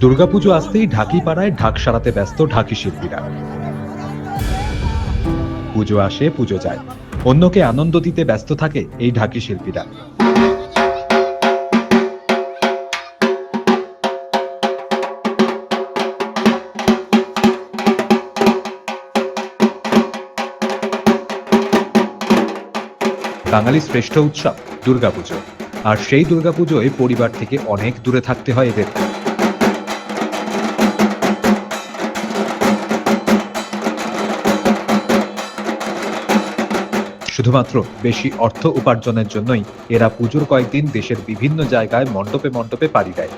দুর্গাপুজো আসতেই ঢাকি পাড়ায় ঢাক সারাতে ব্যস্ত ঢাকি শিল্পীরা। পুজো আসে, পুজো যায়। অন্যকে আনন্দ দিতে ব্যস্ত থাকে এই ঢাকি শিল্পীরা। বাঙালির শ্রেষ্ঠ উৎসব দুর্গাপুজো। আর সেই দুর্গাপুজোয় পরিবার থেকে অনেক দূরে থাকতে হয় এদের। শুধুমাত্র বেশি অর্থ উপার্জনের জন্যই এরা পুজোর কয়েকদিন দেশের বিভিন্ন জায়গায় মণ্ডপে মণ্ডপে পাড়ি দেয়।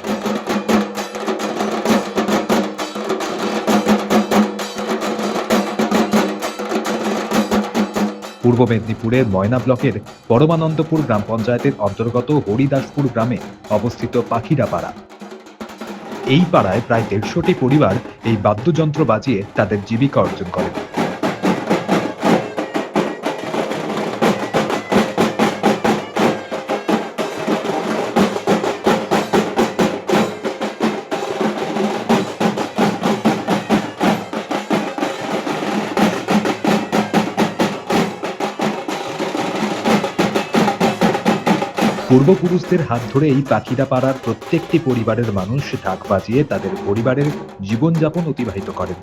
পূর্ব মেদিনীপুরের ময়না ব্লকের পরমানন্দপুর গ্রাম পঞ্চায়েতের অন্তর্গত হরিদাসপুর গ্রামে অবস্থিত পাখিরা পাড়া। এই পাড়ায় প্রায় দেড়শোটি পরিবার এই বাদ্যযন্ত্র বাজিয়ে তাদের জীবিকা অর্জন করে। পূর্বপুরুষদের হাত ধরে এই পাখিরা পাড়ার প্রত্যেকটি পরিবারের মানুষ ঢাক বাজিয়ে তাদের পরিবারের জীবনযাপন অতিবাহিত করেন।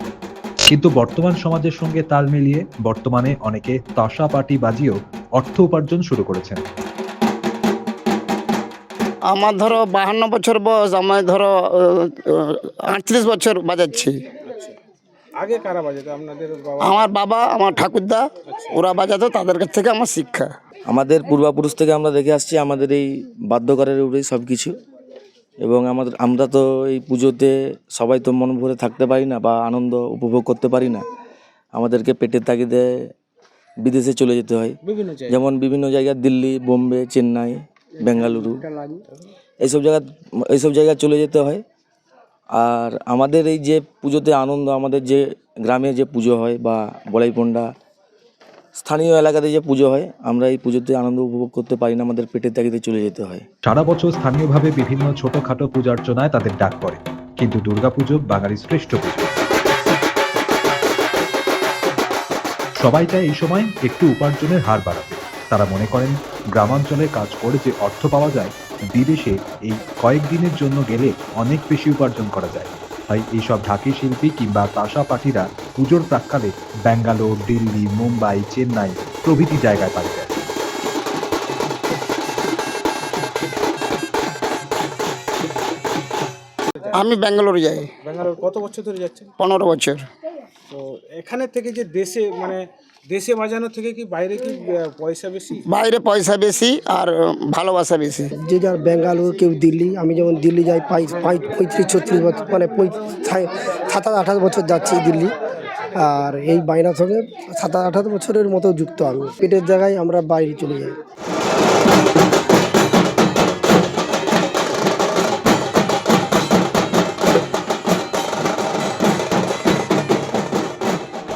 কিন্তু বর্তমান সমাজের সঙ্গে তাল মিলিয়ে বর্তমানে অনেকে তাসা পাটি বাজিয়েও অর্থ উপার্জন শুরু করেছেন। আমার ধরো বাহান্ন বছর বয়স আমার ধরো আটত্রিশ বছর বাজাচ্ছি। আগে কারা বাজাতো? আপনাদের বাবা? আমার বাবা আমার ঠাকুরদা ওরা বাজাতো তাদের কাছ থেকে আমার শিক্ষা। আমাদের পূর্বপুরুষ থেকে আমরা দেখে আসছি আমাদের এই বাদ্যকরের উপরেই সব কিছু এবং আমাদের আমরা তো এই পুজোতে সবাই তো মন ভরে থাকতে পারি না বা আনন্দ উপভোগ করতে পারি না। আমাদেরকে পেটের তাগিদে বিদেশে চলে যেতে হয়। যেমন বিভিন্ন জায়গা দিল্লি বোম্বে চেন্নাই বেঙ্গালুরু। এইসব জায়গা এইসব জায়গায় চলে যেতে হয়। আর আমাদের এই যে পুজোতে আনন্দ, আমাদের যে গ্রামে যে পুজো হয় বা বলাইপন্ডা, স্থানীয় এলাকাতে যে পুজো হয়, আমরা এই পুজোতে আনন্দ উপভোগ করতে পারি না, আমাদের পেটের তাগিদে চলে যেতে হয়। সারা বছর স্থানীয়ভাবে বিভিন্ন ছোটখাটো পূজার্চনায় তাদের ডাক পড়ে, কিন্তু দুর্গাপুজো বাঙালির শ্রেষ্ঠ পুজো। সবাই চায় এই সময় একটু উপার্জনের হার বাড়াতে। তারা মনে করেন, গ্রামাঞ্চলে কাজ করে যে অর্থ পাওয়া যায় বিদেশে এই কয়েকদিনের জন্য গেলে অনেক বেশি উপার্জন করা যায়। তাই এইসব ঢাকি শিল্পী কিংবা তাসা পাটিরা পুজোর প্রাক্কালে ব্যাঙ্গালোর দিল্লি মুম্বাই চেন্নাই প্রভৃতি জায়গায় পাড়ি দেয়। আমি ব্যাঙ্গালোরে যাই। ব্যাঙ্গালোর কত বছর ধরে যাচ্ছেন? পনেরো বছর। তো এখানে থেকে যে দেশে মানে দেশে বাজানো থেকে কি বাইরে কি পয়সা বেশি? বাইরে পয়সা বেশি আর ভালোবাসা বেশি। যে যার বেঙ্গালুরু কেউ দিল্লি আমি যেমন দিল্লি যাই পঁয়ত্রিশ ছত্রিশ বছর মানে সাতাশ আঠাশ বছর যাচ্ছি দিল্লি। আর এই বাইনার সঙ্গে সাতাশ আঠাশ বছরের মতো যুক্ত আমি। পেটের জায়গায় আমরা বাইরে চলে যাই।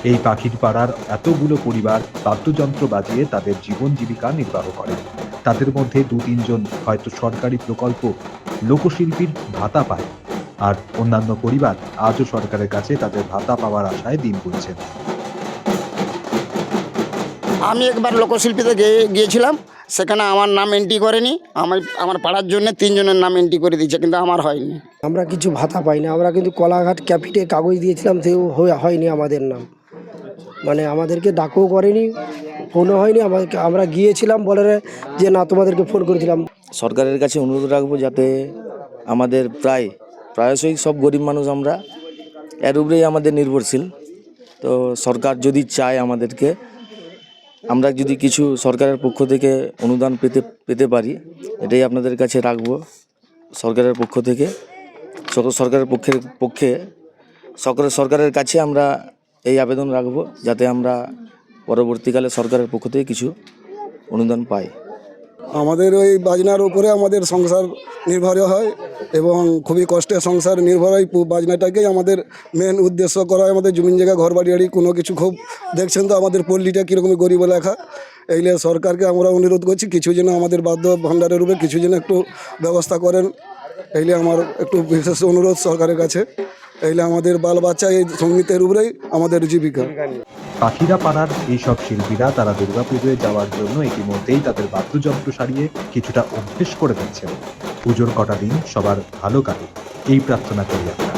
এই পাখির পাড়ার এতগুলো পরিবার বাদ্যযন্ত্র বাজিয়ে তাদের জীবন জীবিকা নির্বাহ করে। তাদের মধ্যে দু তিনজন হয়তো সরকারি প্রকল্প লোকশিল্পীর ভাতা পায় আর অন্যান্য পরিবার আজও সরকারের কাছে তাদের ভাতা পাওয়ার আশায় দিন গুনছেন। আমি একবার লোকশিল্পীতে গিয়ে- গিয়েছিলাম সেখানে আমার নাম এন্ট্রি করেনি আমার আমার পাড়ার জন্য তিনজনের নাম এন্ট্রি করে দিয়েছে কিন্তু আমার হয়নি। আমরা কিছু ভাতা পাই না আমরা কিন্তু কলাঘাট ক্যাপিটে কাগজ দিয়েছিলাম সেও হয়নি আমাদের নাম। মানে আমাদেরকে ডাকও করেনি, ফোনও হয়নি, আমাদেরকে, আমরা গিয়েছিলাম বলে যে না, তোমাদেরকে ফোন করেছিলাম। সরকারের কাছে অনুরোধ রাখব যাতে আমাদের প্রায়, প্রায়শই সব গরিব মানুষ আমরা এর উপরেই আমাদের নির্ভরশীল। তো সরকার যদি চায় আমাদেরকে, আমরা যদি কিছু সরকারের পক্ষ থেকে অনুদান পেতে পেতে পারি, এটাই আপনাদের কাছে রাখব। সরকারের পক্ষ থেকে সর- সরকারের পক্ষের পক্ষে সরকার সরকারের কাছে আমরা এই আবেদন রাখব যাতে আমরা পরবর্তীকালে সরকারের পক্ষ থেকে কিছু অনুদান পাই। আমাদের ওই বাজনার উপরে আমাদের সংসার নির্ভর হয় এবং খুবই কষ্টের সংসার নির্ভর হয়। বাজনাটাকেই আমাদের মেন উদ্দেশ্য করা হয়। আমাদের জমিন জায়গা, ঘর বাড়ি বাড়ি কোনো কিছু খুব দেখছেন তো? আমাদের পল্লীটা কীরকম গরিব লেখা এইলে সরকারকে আমরা অনুরোধ করছি, কিছু যেন আমাদের বাদ্য ভাণ্ডারের উপরে কিছু যেন একটু ব্যবস্থা করেন। এইলে আমার একটু বিশেষ অনুরোধ সরকারের কাছে। এইলে আমাদের বাল বাচ্চা এই সঙ্গীতের উপরেই আমাদের জীবিকা। পাখিরা পাড়ার এইসব শিল্পীরা তারা দুর্গাপুজোয় যাওয়ার জন্য ইতিমধ্যেই তাদের বাদ্যযন্ত্র সারিয়ে কিছুটা অভ্যেস করে দিচ্ছেন। পুজোর কটা দিন সবার ভালো কাটে এই প্রার্থনা করি আমরা